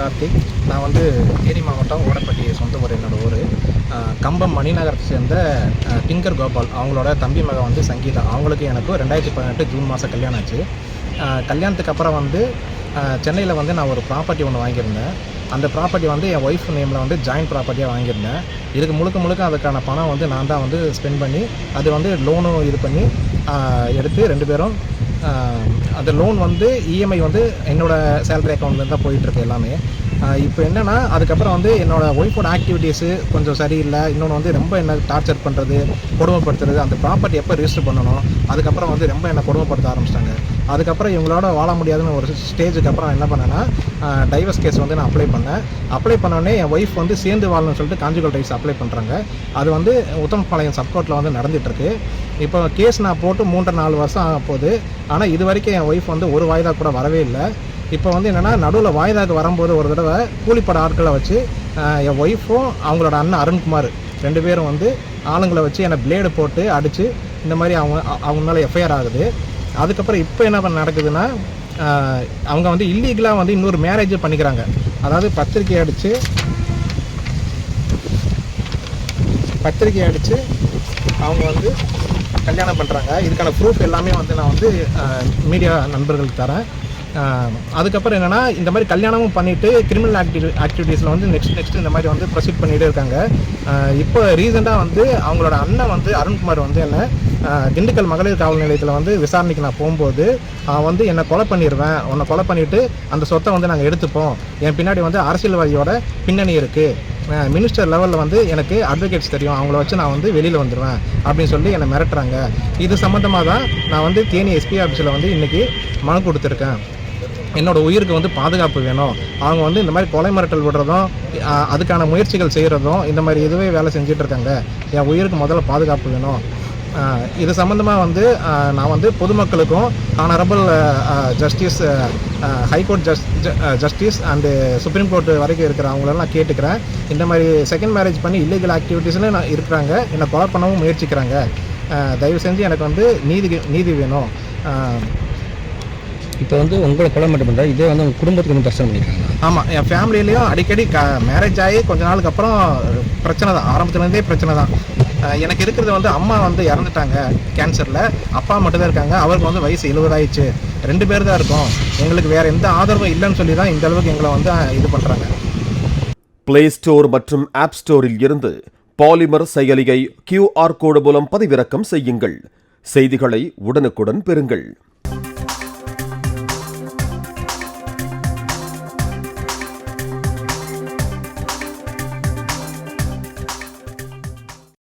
கார்த்திக். நான் வந்து தேனி மாவட்டம் ஓடப்பட்டி சொந்த ஊர் என்னோடய ஊர். கம்பம் மணிநகரத்தை சேர்ந்த டிங்கர் கோபால். அவங்களோட தம்பி மகன் வந்து சங்கீதா. அவங்களுக்கு எனக்கு ரெண்டாயிரத்தி பதினெட்டு ஜூன் மாதம் கல்யாணம் ஆச்சு. கல்யாணத்துக்கு அப்புறம் வந்து சென்னையில் வந்து நான் ஒரு ப்ராப்பர்ட்டி ஒன்று வாங்கியிருந்தேன். அந்த ப்ராப்பர்ட்டி வந்து என் ஒய்ஃப் நேமில் வந்து ஜாயின்ட் ப்ராப்பர்ட்டியாக வாங்கியிருந்தேன். இதுக்கு முழுக்க முழுக்க அதுக்கான பணம் வந்து நான் தான் வந்து ஸ்பெண்ட் பண்ணி அது வந்து லோனும் இது பண்ணி எடுத்து ரெண்டு பேரும் அந்த லோன் வந்து இஎம்ஐ வந்து என்னோட சேலரி அக்கௌண்ட்லேருந்து தான் போயிட்டுருக்கு எல்லாமே. இப்போ என்னென்னா அதுக்கப்புறம் வந்து என்னோட ஒய்ஃபோட ஆக்டிவிட்டீஸு கொஞ்சம் சரியில்லை. இன்னொன்று வந்து ரொம்ப என்ன டார்ச்சர் பண்ணுறது கொடுமைப்படுத்துறது அந்த ப்ராப்பர்ட்டி எப்போ ரிஜிஸ்டர் பண்ணணும் அதுக்கப்புறம் வந்து ரொம்ப என்னை கொடுமைப்படுத்த ஆரம்பிச்சிட்டாங்க. அதுக்கப்புறம் இவங்களோட வாழ முடியாதுன்னு ஒரு ஸ்டேஜுக்கு அப்புறம் என்ன பண்ணேன்னா டைவர்ஸ் கேஸ் வந்து நான் அப்ளை பண்ணேன். அப்ளை பண்ணோடனே என் ஒய்ஃப் வந்து சேர்ந்து வாழணும்னு சொல்லிட்டு காஞ்சுகல் டைவர்ஸ் அப்ளை பண்ணுறாங்க அது வந்து உத்தமபாளையம் சப்கோர்ட்டில் வந்து நடந்துகிட்ருக்கு இப்போ கேஸ் நான் போட்டு மூன்று நாலு வருஷம் ஆக போகுது. ஆனால் இது வரைக்கும் என் ஒய்ஃப் வந்து ஒரு வாய்தா கூட வரவே இல்லை. இப்போ வந்து என்னென்னா நடுவில் வாய்தாக்கு வரும்போது ஒரு தடவை கூலிப்பட ஆட்களை வச்சு என் ஒய்ஃபும் அவங்களோட அண்ணன் அருண்குமார் ரெண்டு பேரும் வந்து ஆளுங்களை வச்சு என்னை பிளேடு போட்டு அடித்து இந்த மாதிரி அவங்க அவங்க மேலே எஃப்ஐஆர் ஆகுது. அதுக்கப்புறம் இப்போ என்ன பண்ண நடக்குதுன்னா அவங்க வந்து இல்லீகலாக வந்து இன்னொரு மேரேஜ் பண்ணிக்கிறாங்க. அதாவது பத்திரிக்கை அடித்து பத்திரிக்கை அடித்து அவங்க வந்து கல்யாணம் பண்ணுறாங்க இதுக்கான ப்ரூஃப் எல்லாமே வந்து நான் வந்து மீடியா நண்பர்களுக்கு தரேன். அதுக்கப்புறம் என்னென்னா இந்த மாதிரி கல்யாணமும் பண்ணிவிட்டு கிரிமினல் ஆக்டிவி ஆக்டிவிட்டீஸில் வந்து நெக்ஸ்ட் நெக்ஸ்ட் இந்த மாதிரி வந்து ப்ரொசீட் பண்ணிகிட்டே இருக்காங்க. இப்போ ரீசெண்டாக வந்து அவங்களோட அண்ணன் வந்து அருண்குமார் வந்து என்ன திண்டுக்கல் மகளிர் காவல் நிலையத்தில் வந்து விசாரணைக்கு நான் போகும்போது அவன் வந்து என்னை கொலை பண்ணிடுவேன் உன்னை கொலை பண்ணிவிட்டு அந்த சொத்தை வந்து நாங்கள் எடுத்துப்போம். என் பின்னாடி வந்து அரசியல்வாதியோட பின்னணி இருக்குது மினிஸ்டர் லெவலில் வந்து எனக்கு அட்வொகேட்ஸ் தெரியும். அவங்கள வச்சு நான் வந்து வெளியில் வந்துடுவேன் அப்படின்னு சொல்லி என்னை மிரட்டுறாங்க. இது சம்மந்தமாக தான் நான் வந்து தேனி எஸ்பி ஆஃபீஸில் வந்து இன்றைக்கி மனு கொடுத்துருக்கேன். என்னோட உயிருக்கு வந்து பாதுகாப்பு வேணும். அவங்க வந்து இந்த மாதிரி கொலை மிரட்டல் விடுறதும் அதுக்கான முயற்சிகள் செய்கிறதும் இந்த மாதிரி இதுவே வேலை செஞ்சுட்டு இருக்காங்க என் உயிருக்கு முதல்ல பாதுகாப்பு வேணும். இது சம்மந்தமாக வந்து நான் வந்து பொதுமக்களுக்கும் honourable justice high court just justice and supreme court வரைக்கும் இருக்கிற அவங்களெல்லாம் நான் கேட்டுக்கிறேன். இந்த மாதிரி செகண்ட் மேரேஜ் பண்ணி இல்லீகல் ஆக்டிவிட்டீஸில் நான் இருக்கிறாங்க. என்னை கொலை பண்ணவும் முயற்சிக்கிறாங்க. தயவு செஞ்சு எனக்கு வந்து நீதி நீதி வேணும். இப்போ வந்து உங்களை கொலை மட்டும் பண்ணுறா இதே வந்து உங்கள் குடும்பத்துக்கு வந்து பிரச்சனை பண்ணியிருக்காங்க ஆமாம் என் ஃபேமிலியிலையும் அடிக்கடி க மேரேஜ் ஆகி கொஞ்ச நாளுக்கு அப்புறம் பிரச்சனை தான். ஆரம்பத்துலேருந்தே பிரச்சனை தான். எனக்கு இருக்கிறது வந்து அம்மா வந்து இறந்துட்டாங்க கேன்சரில் அப்பா மட்டும்தான் இருக்காங்க. அவருக்கு வந்து வயசு எழுபதாயிடுச்சு. ரெண்டு பேர் தான் இருக்கோம். எங்களுக்கு வேறு எந்த ஆதரவும் இல்லைன்னு சொல்லி தான் இந்த அளவுக்கு எங்களை வந்து இது பண்ணுறாங்க பிளே ஸ்டோர் மற்றும் ஆப் ஸ்டோரில் இருந்து பாலிமர் செயலியை கியூஆர் கோடு மூலம் பதிவிறக்கம் செய்யுங்கள். செய்திகளை உடனுக்குடன் பெறுங்கள்.